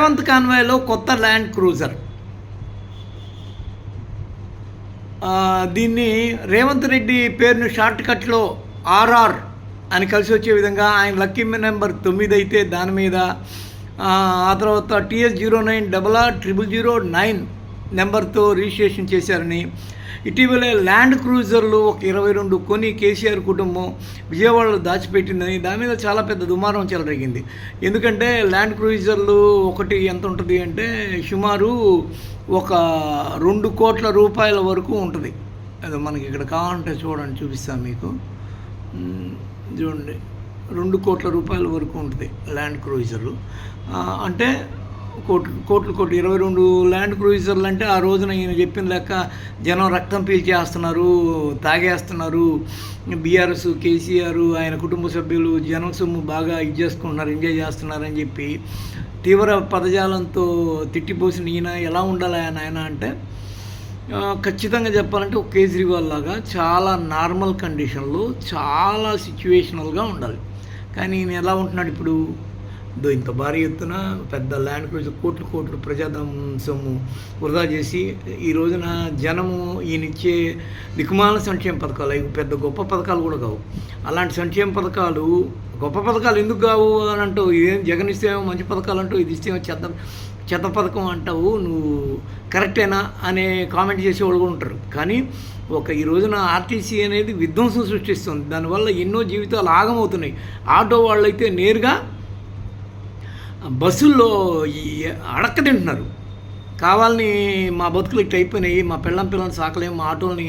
రేవంత్ కాన్వాయ్లో కొత్త land cruiser. దీన్ని రేవంత్ రెడ్డి పేరును షార్ట్ కట్లో ఆర్ఆర్ అని కలిసి వచ్చే విధంగా ఆయన లక్కీ నెంబర్ తొమ్మిది అయితే దాని మీద ఆ, ఆ తర్వాత TS zero nine double R triple zero nine నెంబర్తో రిజిస్ట్రేషన్ చేశారని ఇటీవలే ల్యాండ్ క్రూజర్లు ఒక ఇరవై రెండు కొని కేసీఆర్ కుటుంబం విజయవాడలో దాచిపెట్టిందని దాని మీద చాలా పెద్ద దుమారం చెలరేగింది. ఎందుకంటే ల్యాండ్ క్రూజర్లు ఒకటి ఎంత ఉంటుంది అంటే సుమారు ఒక రెండు కోట్ల రూపాయల వరకు ఉంటుంది. అది మనకి ఇక్కడ కావాలంటే చూడండి చూపిస్తాను మీకు. చూడండి రెండు కోట్ల రూపాయల వరకు ఉంటుంది ల్యాండ్ క్రూజర్లు. అంటే కోట్లు కోట్లు కోట్లు. ఇరవై రెండు ల్యాండ్ క్రూయిజర్లు అంటే ఆ రోజున ఈయన చెప్పిన లెక్క జనం రక్తం పీల్చేస్తున్నారు తాగేస్తున్నారు. బీఆర్ఎస్ కేసీఆర్ ఆయన కుటుంబ సభ్యులు జనం సొమ్ము బాగా ఇది చేసుకుంటున్నారు ఎంజాయ్ చేస్తున్నారని చెప్పి తీవ్ర పదజాలంతో తిట్టిపోసిన ఈయన ఎలా ఉండాలి ఆయన ఆయన అంటే ఖచ్చితంగా చెప్పాలంటే ఒక కేజ్రీవాల్ లాగా చాలా నార్మల్ కండిషన్లో చాలా సిచ్యువేషనల్గా ఉండాలి. కానీ ఈయన ఎలా ఉంటున్నాడు ఇప్పుడు? దో ఇంత భారీ ఎత్తున పెద్ద ల్యాండ్ క్రూజర్ కోట్లు కోట్లు ప్రజాధం సొమ్ము వృధా చేసి ఈ రోజున జనము ఈయనిచ్చే దిక్కుమాల సంక్షేమ పథకాలు అవి పెద్ద గొప్ప పథకాలు కూడా కావు. అలాంటి సంక్షేమ పథకాలు గొప్ప పథకాలు ఎందుకు కావు అని అంటావు ఇదేం జగన్ ఇస్తేమో మంచి పథకాలు అంటావు ఇది ఇస్తేమో చెత్త చెత్త పథకం అంటావు నువ్వు కరెక్టేనా అనే కామెంట్ చేసేవాళ్ళు కూడా ఉంటారు. కానీ ఒక ఈ రోజున ఆర్టీసీ అనేది విధ్వంసం సృష్టిస్తుంది. దానివల్ల ఎన్నో జీవితాలు ఆగమవుతున్నాయి. ఆటో వాళ్ళైతే నేరుగా బస్సుల్లో ఈ అడక్క తింటున్నారు. కావాలని మా బతుకులు ఇట్లా అయిపోయినాయి మా పిల్లం పిల్లల్ని సాకలేము మా ఆటోని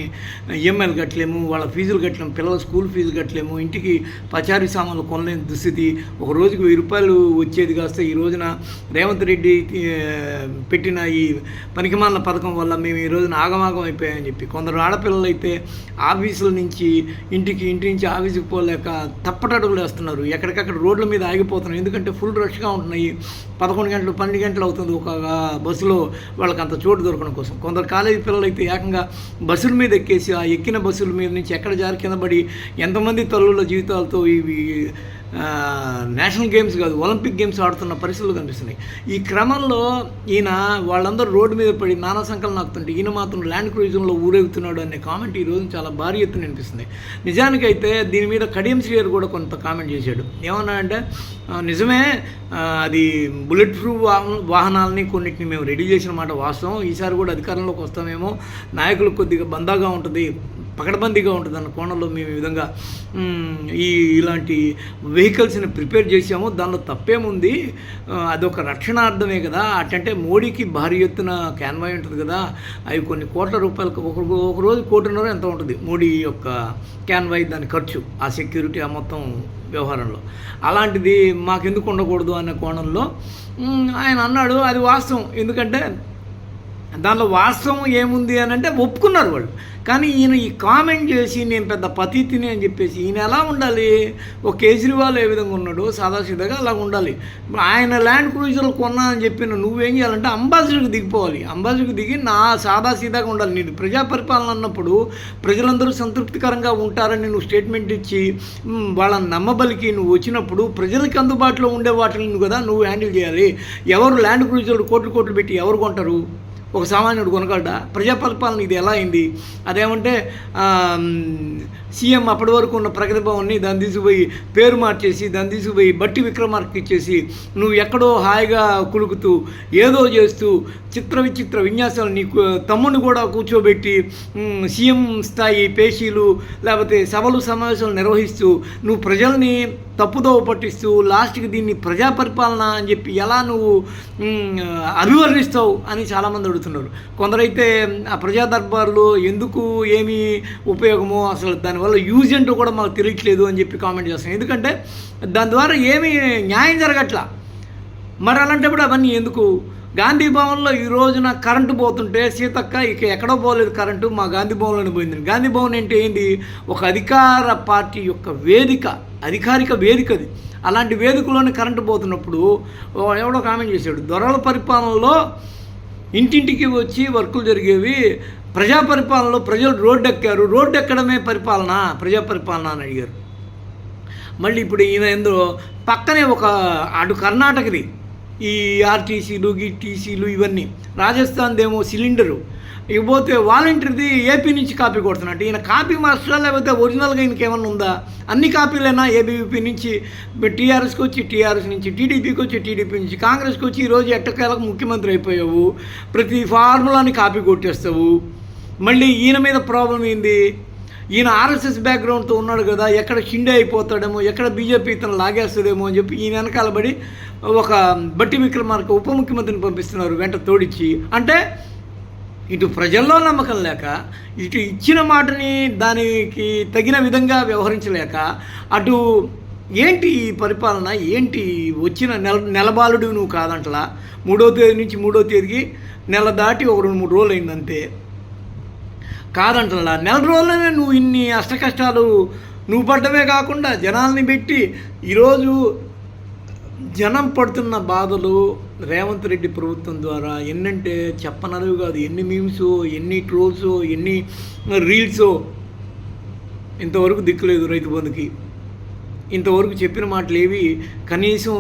ఈఎంఐలు కట్టలేము వాళ్ళ ఫీజులు కట్టలేము పిల్లల స్కూల్ ఫీజు కట్టలేము ఇంటికి పచారీ సామాన్లు కొనలేని దుస్థితి. ఒక రోజుకి వెయ్యి రూపాయలు వచ్చేది కాస్త ఈ రోజున రేవంత్ రెడ్డి పెట్టిన ఈ పనికిమాలిన పథకం వల్ల మేము ఈ రోజున ఆగమాగం అయిపోయామని చెప్పి. కొందరు ఆడపిల్లలు అయితే ఆఫీసుల నుంచి ఇంటికి ఇంటి నుంచి ఆఫీసుకి పోలేక తప్పటడుగులు వేస్తున్నారు. ఎక్కడికక్కడ రోడ్ల మీద ఆగిపోతున్నారు. ఎందుకంటే ఫుల్ రష్గా ఉంటున్నాయి. పదకొండు గంటలు పన్నెండు గంటలు అవుతుంది ఒక బస్సులో వాళ్ళకి అంత చోటు దొరకడం కోసం. కొందరు కాలేజీ పిల్లలు అయితే ఏకంగా బస్సుల మీద ఎక్కేసి ఆ ఎక్కిన బస్సుల మీద నుంచి ఎక్కడ జారి కింద పడి ఎంతమంది తల్లుల జీవితాలతో ఇవి నేషనల్ గేమ్స్ కాదు ఒలింపిక్ గేమ్స్ ఆడుతున్న పరిస్థితులు కనిపిస్తున్నాయి. ఈ క్రమంలో ఈయన వాళ్ళందరూ రోడ్డు మీద పడి నానా సంకలనం ఆగుతుంటే ఈయన మాత్రం ల్యాండ్ క్రూయిజంలో ఊరేగుతున్నాడు అనే కామెంట్ ఈ రోజు చాలా భారీ ఎత్తున వినిపిస్తుంది. నిజానికైతే దీని మీద కడియం శ్రీయర్ కూడా కొంత కామెంట్ చేశాడు. ఏమన్నా అంటే నిజమే అది బుల్లెట్ ప్రూఫ్ వాహన వాహనాలని కొన్నిటిని మేము రెడీ చేసిన మాట వాస్తవం. ఈసారి కూడా అధికారంలోకి వస్తామేమో నాయకులు కొద్దిగా బందాగా ఉంటుంది పకడ్బందీగా ఉంటుంది అన్న కోణంలో మేము ఈ విధంగా ఈ ఇలాంటి వెహికల్స్ని ప్రిపేర్ చేసాము దానిలో తప్పేముంది? అదొక రక్షణార్థమే కదా. అటంటే మోడీకి భారీ ఎత్తున క్యాన్వాయ్ ఉంటుంది కదా. అవి కొన్ని కోట్ల రూపాయలకు ఒక ఒక రోజు కోటిన్నర ఎంత ఉంటుంది మోడీ యొక్క క్యాన్వాయ్ దాని ఖర్చు ఆ సెక్యూరిటీ ఆ మొత్తం వ్యవహారంలో. అలాంటిది మాకెందుకు ఉండకూడదు అనే కోణంలో ఆయన అన్నాడు అది వాస్తవం. ఎందుకంటే దానిలో వాస్తవం ఏముంది అని అంటే ఒప్పుకున్నారు వాళ్ళు. కానీ ఈయన ఈ కామెంట్ చేసి నేను పెద్ద పతితిని అని చెప్పేసి ఈయన ఎలా ఉండాలి? ఒక కేజ్రీవాల్ ఏ విధంగా ఉన్నాడు సాదాసీదాగా అలా ఉండాలి. ఆయన ల్యాండ్ క్రూజర్లు కొన్నా అని చెప్పిన నువ్వేం చేయాలంటే అంబాసిడర్కి దిగిపోవాలి. అంబాసిడర్కి దిగి నా సాదాసీదాగా ఉండాలి. నేను ప్రజా పరిపాలన అన్నప్పుడు ప్రజలందరూ సంతృప్తికరంగా ఉంటారని నువ్వు స్టేట్మెంట్ ఇచ్చి వాళ్ళని నమ్మబలికి నువ్వు వచ్చినప్పుడు ప్రజలకు అందుబాటులో ఉండే వాటిని నువ్వు కదా నువ్వు హ్యాండిల్ చేయాలి. ఎవరు ల్యాండ్ క్రూజర్లు కోట్లు కోట్లు పెట్టి ఎవరు కొంటారు? ఒక సామాన్యుడు కొనగలడా? ప్రజా పరిపాలన ఇది ఎలా అయింది? అదేమంటే సీఎం అప్పటి వరకు ఉన్న ప్రగతి భవన్ని దాన్ని తీసుకుపోయి పేరు మార్చేసి దాన్ని తీసుకుపోయి బట్టి విక్రమార్క ఇచ్చేసి నువ్వు ఎక్కడో హాయిగా కులుకుతూ ఏదో చేస్తూ చిత్ర విచిత్ర విన్యాసాలు నీకు తమ్ముడిని కూడా కూర్చోబెట్టి సీఎం స్థాయి పేషీలు లేకపోతే సభలు సమావేశాలు నిర్వహిస్తూ నువ్వు ప్రజల్ని తప్పుదోవ పట్టిస్తూ లాస్ట్కి దీన్ని ప్రజా పరిపాలన అని చెప్పి ఎలా నువ్వు అభివర్ణిస్తావు అని చాలామంది అడుగుతున్నారు కొందరైతే ఆ ప్రజా దర్బార్లు ఎందుకు ఏమి ఉపయోగమో అసలు దానివల్ల యూజ్ ఏంటో కూడా మాకు తెలియట్లేదు అని చెప్పి కామెంట్ చేస్తున్నాం ఎందుకంటే దాని ద్వారా ఏమీ న్యాయం జరగట్లా. మరి అలాంటప్పుడు అవన్నీ ఎందుకు? గాంధీ భవన్లో ఈ రోజున కరెంటు పోతుంటే సీతక్క ఇక ఎక్కడో పోలేదు కరెంటు మా గాంధీ భవన్లోనే పోయింది. గాంధీ భవన్ అంటే ఏంటి? ఒక అధికార పార్టీ యొక్క వేదిక అధికారిక వేదిక అది. అలాంటి వేదికలోనే కరెంటు పోతున్నప్పుడు ఎవడో కామెంట్ చేశాడు దొరల పరిపాలనలో ఇంటింటికి వచ్చి వర్కులు జరిగేవి. ప్రజా పరిపాలనలో ప్రజలు రోడ్డు ఎక్కారు రోడ్డు ఎక్కడమే పరిపాలన ప్రజా పరిపాలన అని అడిగారు. మళ్ళీ ఇప్పుడు ఈయన ఎందులో పక్కనే ఒక అటు కర్ణాటకది. ఈ ఆర్టీసీలు గిటీసీలు ఇవన్నీ. రాజస్థాన్దేమో సిలిండరు. ఇకపోతే వాలంటీర్ది ఏపీ నుంచి కాపీ కొడుతున్నట్టు. ఈయన కాపీ మాస్టరా లేకపోతే ఒరిజినల్గా ఈయనకి ఏమన్నా ఉందా? అన్ని కాపీలైనా ఏబీవీపీ నుంచి టీఆర్ఎస్కి వచ్చి టీఆర్ఎస్ నుంచి టీడీపీకి వచ్చి టీడీపీ నుంచి కాంగ్రెస్కి వచ్చి ఈరోజు ఎట్టకేలకు ముఖ్యమంత్రి అయిపోయావు. ప్రతి ఫార్ములాని కాపీ కొట్టేస్తావు. మళ్ళీ ఈయన మీద ప్రాబ్లం ఏంది? ఈయన ఆర్ఎస్ఎస్ బ్యాక్గ్రౌండ్తో ఉన్నాడు కదా ఎక్కడ షిండే అయిపోతాడేమో ఎక్కడ బీజేపీ ఇతను లాగేస్తుందేమో అని చెప్పి ఈయన వెనకాల పడి ఒక బట్టి విక్రమార్క ఉప ముఖ్యమంత్రిని పంపిస్తున్నారు వెంట తోడిచ్చి. అంటే ఇటు ప్రజల్లో నమ్మకం లేక ఇటు ఇచ్చిన మాటని దానికి తగిన విధంగా వ్యవహరించలేక అటు ఏంటి ఈ పరిపాలన ఏంటి వచ్చిన నెల నెలబాలుడు నువ్వు కాదంటలా మూడో తేదీ నుంచి మూడో తేదీకి నెల దాటి ఒక రెండు మూడు రోజులు అయిందంతే కాదంటలా నెల రోజులనే నువ్వు ఇన్ని అష్టకష్టాలు నువ్వు పడ్డమే కాకుండా జనాల్ని పెట్టి ఈరోజు జనం పడుతున్న బాధలు రేవంత్ రెడ్డి ప్రభుత్వం ద్వారా ఎన్నంటే చెప్పనలవి కాదు ఎన్ని మీమ్స్ ఎన్ని ట్రోల్స్ ఎన్ని రీల్స్ ఇంతవరకు దిక్కులేదు రైతు బంధుకి. ఇంతవరకు చెప్పిన మాటలు ఏవి కనీసం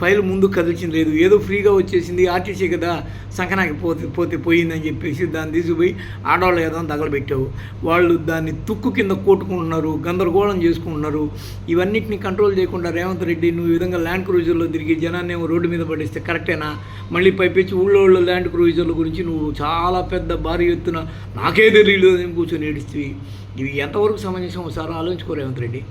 ఫైల్ ముందు కదిలించింది లేదు. ఏదో ఫ్రీగా వచ్చేసింది ఆర్టీసీ కదా సంకనాకి పోతే పోతే పోయిందని చెప్పేసి దాన్ని తీసుకుపోయి ఆడవాళ్ళు ఏదో తగలబెట్టావు. వాళ్ళు దాన్ని తుక్కు కింద కొట్టుకుంటున్నారు గందరగోళం చేసుకుంటున్నారు. ఇవన్నిటిని కంట్రోల్ చేయకుండా రేవంత్ రెడ్డి నువ్వు విధంగా ల్యాండ్ క్రూజర్లో తిరిగి జనాన్ని ఏమో రోడ్డు మీద పడేస్తే కరెక్టేనా? మళ్ళీ పైపించి ఊళ్ళో ఊళ్ళో ల్యాండ్ క్రూజర్ల గురించి నువ్వు చాలా పెద్ద భారీ ఎత్తున నాకే తెలియదు అని కూర్చొని ఏడుస్తుంది ఇవి ఎంతవరకు సమంజసం? ఒకసారి ఆలోచించుకో రేవంత్ రెడ్డి.